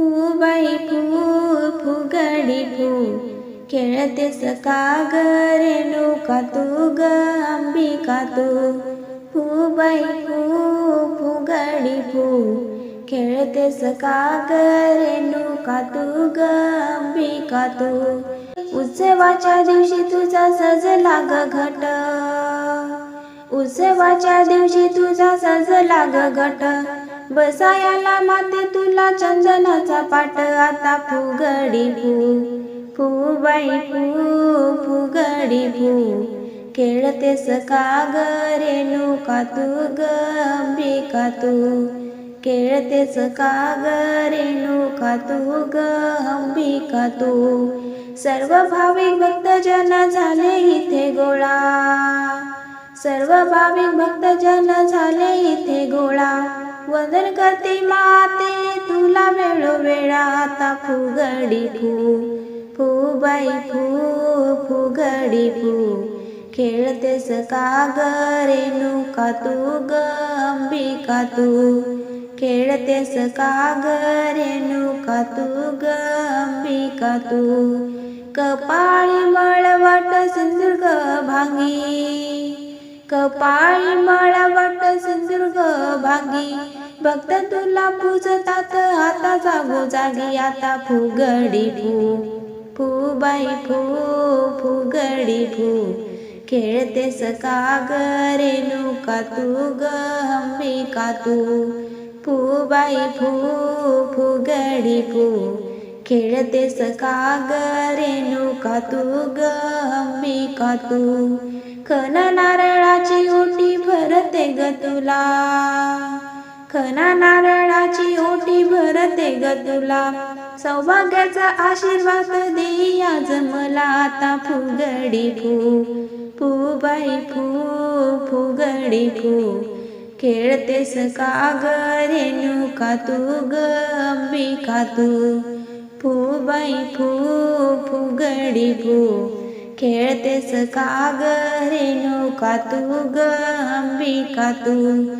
फूबाई फू फुगडी फू खेळतेस का ग रेणुका तू ग अंबिका तू फूबाई फू फुगडी फू खेळतेस का ग रेणुका तू ग अंबिका तू उत्सवाच्या दिवशी तुझा सजला ग घट. उत्सवाच्या दिवशी तुझा सजला ग घट. बसायाला माते तुला चंदनाचा पाट आता फुगडी फू फूबाई फू फुगडी फू खेळतेस का ग रेणुका तू ग अंबिका तू? खेळतेस का ग रेणुका तू ग अंबिका तू? सर्व भाविक भक्तजन झाले इथे गोळा. सर्व भाविक भक्तजन झाले इथे गोळा. वंदन करते माते तुला वेळोवेळा आता फुगडी फू. फूबाई फू फुगडी फू. खेळतेस का ग रेणुका तू गंबिका तू. खेळतेस का ग रेणुका तू गंबिका तू. कपाळी मळवट सिंदुर्ग भांगी. कपाळी मळवट सिंधुदुर्ग भागी. भक्त तुला पूजतात आता जागो जागी आता फुगडी फू. बाई फू फुगडी फू. खेळते का ग रेणुका तू ग का तू. बाई फू फुगडी फू. खेळते का ग रेणुका तू ग का तू. खन नारळाची ओटी भर ग तुला. खना नारळाची ओटी भरते ग तुला. सौभाग्याचा आशीर्वाद दे आज मला आता फुगडी फू. बाई फू फुगडी फू. खेळतेस का ग रेणुका तू गंबी का तू. फूबाई फू फुगडी फू. खेळतेस का ग? रेणुका तू ग? अंबिका तू?